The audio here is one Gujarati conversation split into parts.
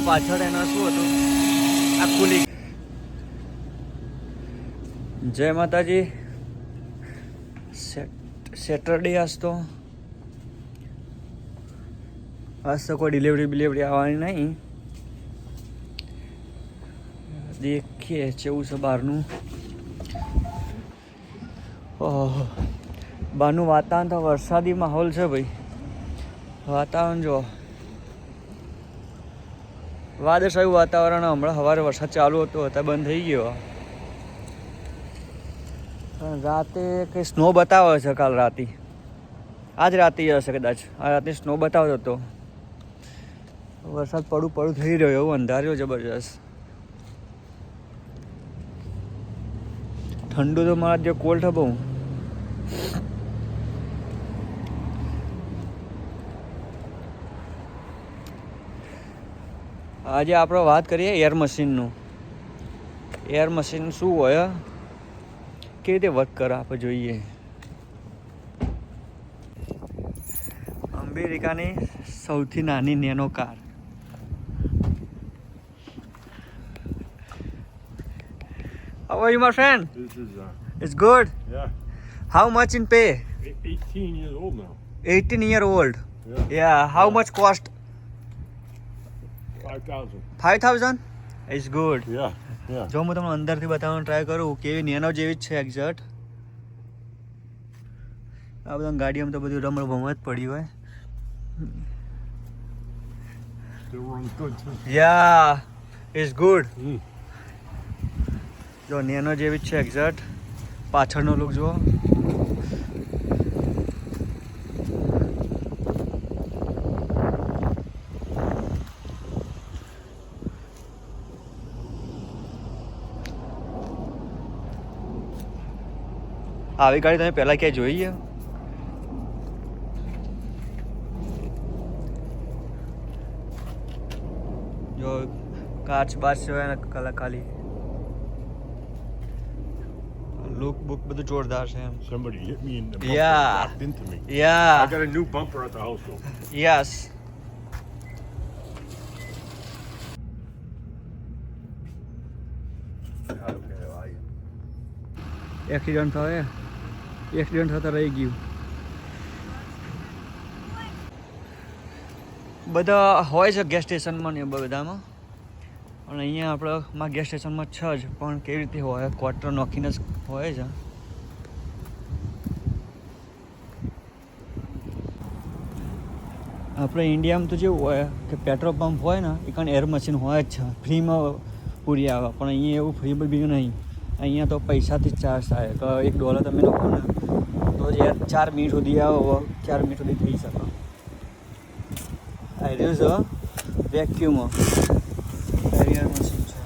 કર્યું પાછળ એના શું હતું? આ ખુલી જય માતાજી. સેટરડે આજ તો. આજ તો કોઈ ડિલિવરી બિલિવરી આવવાની નહીં. દેખીએ જેવું છે બહારનું. ઓહો. બહારનું વાતાવરણ તો વરસાદી માહોલ છે ભાઈ. વાતાવરણ જો વાદળછાયું વાતાવરણ હમણાં સવારે વરસાદ ચાલુ હતો, અત્યારે બંધ થઈ ગયો. પણ રાતે કંઈ સ્નો બતાવે છે કાલ રાતે? આજ રાતે હશે કદાચ. આ રાતે સ્નો બતાવતો હતો. વરસાદ પડું પડું થઈ રહ્યો, એવું અંધાર્યો જબરજસ્ત. ઠંડુ તો મારા જે કોલ્ડ બહુ. આજે આપણે વાત કરીએ એર મશીનનું એર મશીન શું હોય કેવી રીતે વર્ક કરે આપણે જોઈએ અમેરિકાની સૌથી નાની nano car How are you, my friend? This is uh, It's good. yeah, How much in pay? e- 18 years old now. 18 year old. Yeah, Yeah. How Yeah. much cost? 5,000. 5000? It's good. Yeah, yeah. જો હું તમને અંદરથી બતાવવાનો ટ્રાય કરું કેવી નેનો જેવી જ છે એક્ઝેક્ટ આ બધા ગાડીઓમાં તો બધું રમણ ભમત જ પડી હોય. Yeah is good. જો નેનો જેવી જ છે એક્ઝેક્ટ પાછળનો લુક જુઓ આવી ગાડી તમે પહેલા ક્યાંય જોઈ છે જો કાચ બાચ છે એના કલા ખાલી લુક બુક બધું જોરદાર છે એમ Somebody hit me in the bumper Yeah. and knocked into me. I yeah got a new bumper at the house though. Yes accident થયો એક્સિડન્ટ થતા રહી ગયું. બધા હોય છે ગેસ સ્ટેશનમાં ને બધામાં. પણ અહીંયા આપણામાં ગેસ સ્ટેશનમાં છે જ, પણ કેવી રીતે હોય? ક્વાર્ટર નોખીને જ હોય છે. આપણે ઇન્ડિયામાં તો જેવું હોય કે પેટ્રોલ પંપ હોય ને, એ કારણ એર મશીન હોય જ છે. ફ્રીમાં પૂરી આવે, પણ અહીંયા એવું ફ્રી બી નહીં. અહીંયા તો પૈસાથી જ ચાર્જ થાય તો એક ડોલર તમે નાખો તો ચાર મિનિટ સુધી આવો ચાર મિનિટ સુધી થઈ શકો. આ રહ્યું છે વેક્યુમ એર મશીન છે.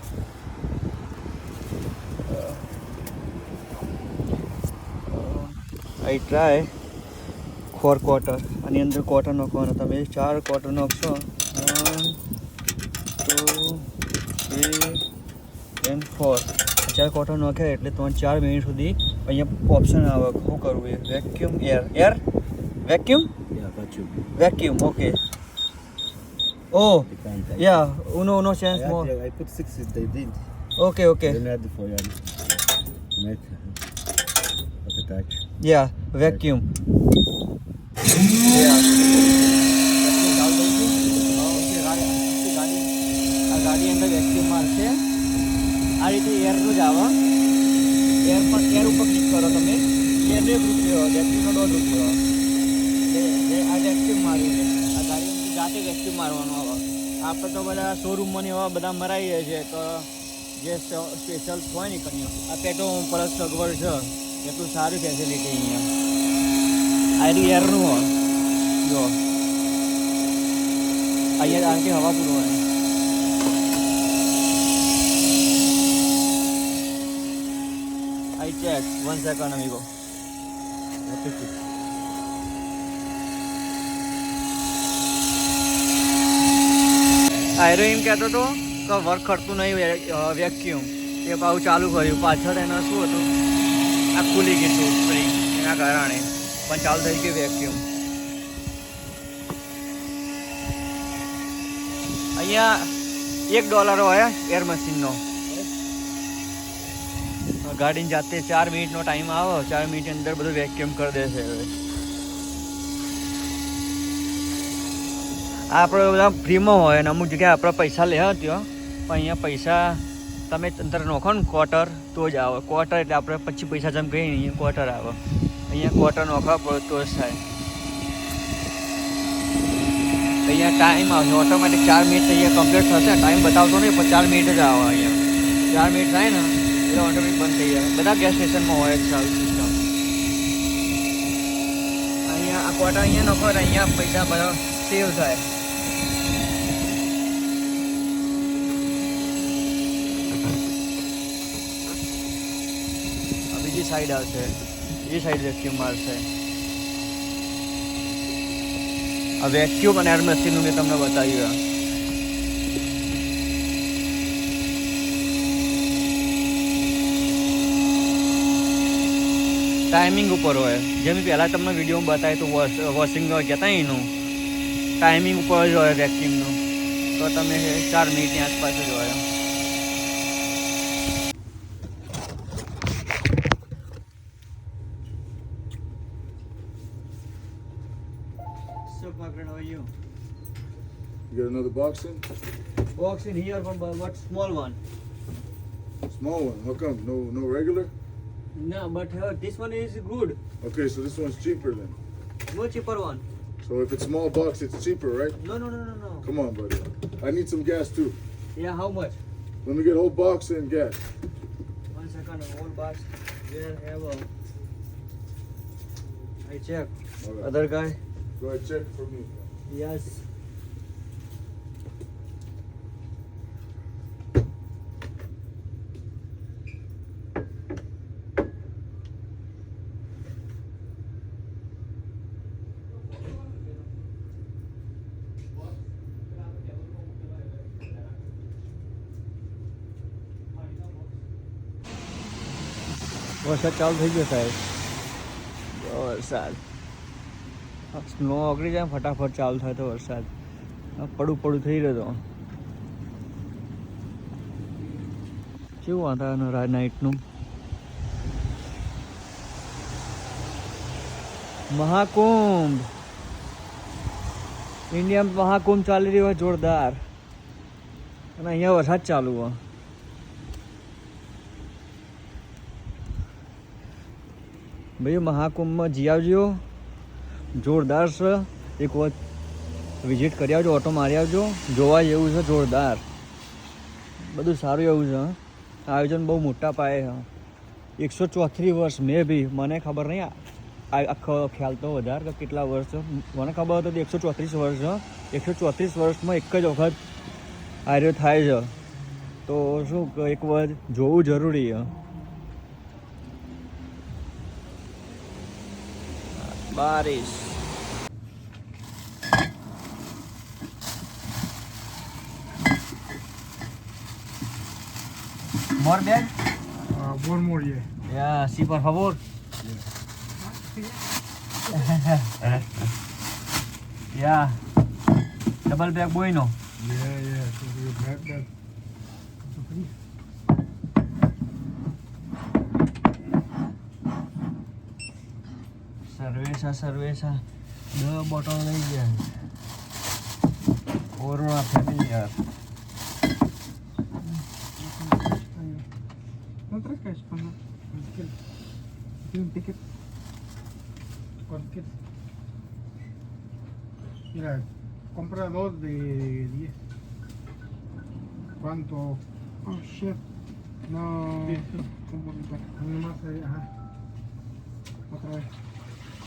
આઈ ટ્રાય ફોર ક્વાર્ટર આની અંદર ક્વાર્ટર નાખવાનો. તમે ચાર ક્વાર્ટર નાખશો. One two three and four ચાર ક્વાર્ટર નાખે એટલે તમારે ચાર મિનિટ સુધી અહીંયા ઓપ્શન આવે શું કરવું એ? Vacuum air air vacuum Yeah, got you. Vacuum okay oh Depends. Yeah ઉનો ઉનો I, chance more had, I put six if they did. Okay okay Then I had for you. Make like a touch. Yeah vacuum ગાડી અંદર વેક્યુમ મારશે આ એરનું જ આવે એર પર એર ઉપર ક્લિક કરો તમે. એરને એક રૂપિયો વેક્યુમનો દોઢ રૂપિયો આ વેક્યુમ માર્યું છે આ ગાડી જાતે વેક્યુમ મારવાનું આવે આપણે તો બધા શોરૂમમાં એવા બધા મરાઈએ છે. તો જે સ્પેશિયલ હોય ને કંઈ. આ પેટો પ્લસ સગવડ છે. એટલું સારી ફેસિલિટી અહીંયા. આ એનું એરનું હોય જો. અહીંયા આનાથી હવા પૂરવાની. I check. One second, amigo. આયરો કહેતો હતો કે વર્ક કરતું નહીં વેક્યુમ એ પાછું ચાલુ કર્યું. પાછળ એના શું હતું? આ ખુલી ગયું હતું સ્પ્રિંગ એના કારણે. પણ ચાલુ થઈ ગયું વેક્યુમ અહીંયા એક ડોલર હોય એર મશીનનો ગાડીની જાતે ચાર મિનિટનો ટાઈમ આવો ચાર મિનિટ અંદર બધું વેક્યુમ કરી દેશે હવે આ આપણે બધા ફ્રીમાં હોય અને અમુક જગ્યાએ આપણે પૈસા લે ત્યાં પણ અહીંયા પૈસા તમે અંદર નોખો ને ક્વાર્ટર તો જ આવે ક્વાર્ટર એટલે આપણે પછી પૈસા જેમ કહીએ ને અહીંયા ક્વાર્ટર આવે અહીંયા ક્વાર્ટર નોખવા પડે તો જ થાય અહીંયા ટાઈમ આવશે ઓટોમેટિક ચાર મિનિટ અહીંયા કમ્પ્લીટ થશે ટાઈમ બતાવતો નહીં પણ ચાર મિનિટ જ આવે અહીંયા ચાર મિનિટ થાય ને એટલે ઓટોમેટિક બંધ થઈ જાય. બધા ગેસ સ્ટેશનમાં હોય છે આવી સિસ્ટમ અહીંયા આ કોટા અહીંયા નખો અહીંયા પૈસા બધા સેવ થાય. બીજી સાઈડ આવશે એ સાઈડ વેક્યુમ મારશે આ વેક્યુમ અને એર મશીનનું મેં તમને બતાવ્યું ટાઈમિંગ ઉપર હોય જેમ પહેલાં તમને વિડીયોમાં બતાવ્યું તો વોશ વોશિંગ કહેતા એનું ટાઈમિંગ ઉપર જ હોય વેક્યુમનું તો તમે ચાર મિનિટની આસપાસ જ હોય you? Got another box in? Box in here, but but what small one? Small one. How come? No, no regular. No, but uh, this one is good. Okay, so this one's cheaper then. No cheaper one. So if it's small box, it's cheaper, right? No, no, no, no, no. Come on, buddy. I need some gas too. Yeah, how much? Let me get whole box and gas. One second, whole box. There have a. I check. Right. Other guy. Go ahead, check for me. Yes. વરસાદ ચાલુ થઈ ગયો સાહેબ. વરસાદ. સ્નો ઓગળી જાય ફટાફટ ચાલુ થાય તો વરસાદ. પડું પડું થઈ રહ્યો કેવું વાતાવરણ રાત નાઇટનું? મહાકુંભ. ઇન્ડિયામાં મહાકુંભ ચાલી રહ્યો હોય જોરદાર. અને અહીંયા વરસાદ ચાલુ હોય. ભાઈ મહાકુંભમાં જી આવજો. જોરદાર છે. એક વખત વિઝિટ કરી આવજો ઓટો મારી આવજો. જોવા જેવું છે, જોરદાર. બધું સારું એવું છે આયોજન બહુ મોટા પાયે છે. એકસો ચોત્રીસ વર્ષ, મેં બી, મને ખબર નહીં આખો ખ્યાલ તો વધારે કે કેટલા વર્ષ મને ખબર હતો એકસો ચોત્રીસ વર્ષ છે. એકસો ચોત્રીસ વર્ષમાં એક જ વખત આર્યો થાય છે. તો શું એક વખત જોવું જરૂરી છે. Baris. More bag? Uh, one more, yeah. Yeah, sí, por favor. Yeah. yeah. Double bag bueno. Yeah, yeah. So your bag, bag. સર્વેસા સર્વેસા દસ બોટલ લઈ ગયા કોરોના ફેમિલી યાર No traes cash, no. Cualquier. Tiene un ticket. Cualquier. Mira, compra dos de 10. ¿Cuánto? Oh shit. No. ¿Cómo Uno más ahí, ajá. Otra vez.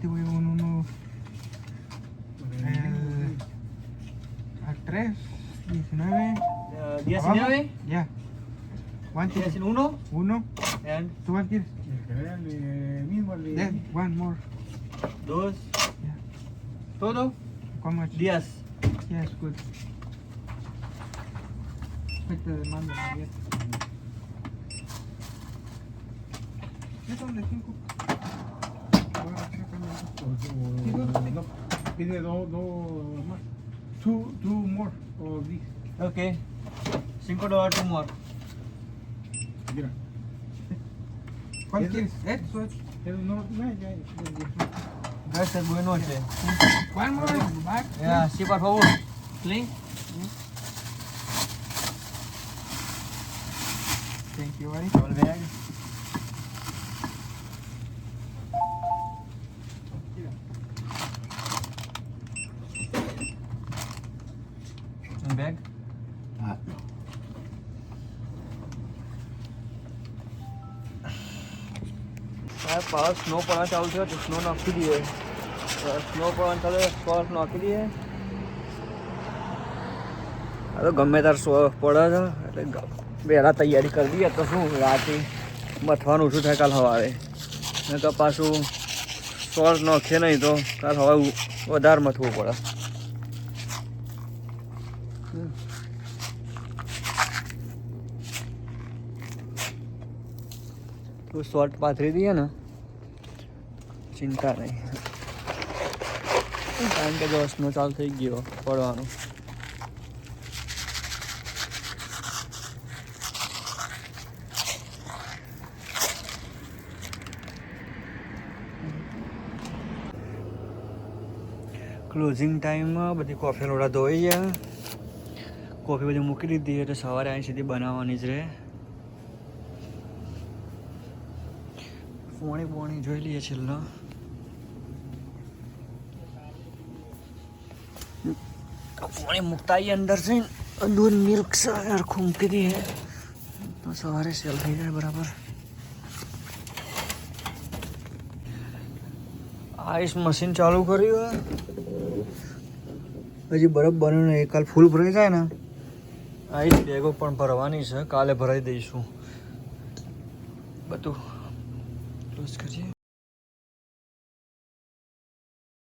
Este uno. El, al 3, 19. Y así Vamos. nueve. Ya. One Y kill. así uno. Uno. And Two one kill. El mismo Then one more. dos. Yeah. Todo. How much? Diez. Yes, good. Respecto de mando. ¿Qué son de cinco? No, pide dos dos más. Two, two more of. Okay. Cinco dólares two more. Mira. ¿Cuál quieres? Eso es. Pero no, no, ya. Gracias, buenas noches. One more. Ya, sí, por favor. Link. Thank you, buddy. પાસ સ્નો પડવા ચાલુ થયો તો સ્નો નાખી દઈએ. સ્નો પડવાનું ચાલે સોસ નાખી દઈએ. આ તો ગમે તાર સો પડે છે, એટલે પહેલાં તૈયારી કરી દઈએ, તો શું, રાતે મથવાનું ઓછું થાય કાલ સવારે. ને તો પાછું સોસ નાખીએ નહીં તો કાલ હવે વધારે મથવું પડે. તો શોર્ટ પાથરી દઈએ ને, ચિંતા નહીં. કારણ કે દસનો ચાલુ થઈ ગયો પડવાનું. ક્લોઝિંગ ટાઈમમાં બધી કોફી લોડા ધોઈ ગયા કોફી બધી મૂકી દીધી, એટલે સવારે અહીં સુધી બનાવવાની જ રહે. પોણી પોણી જોઈ લઈએ છેલ્લો. પોણી મૂકતા અંદર છે દૂધ મિલ્ક સરખું મૂકી દઈએ. તો સવારે સેલ થઈ જાય બરાબર. આઈસ મશીન ચાલુ કર્યું હજી બરફ બન્યું ને કાલ ફૂલ ભરાઈ જાય ને. આઈસ બેગો પણ ભરવાની છે, કાલે ભરાઈ દઈશું. બધું ક્લોઝ કરીએ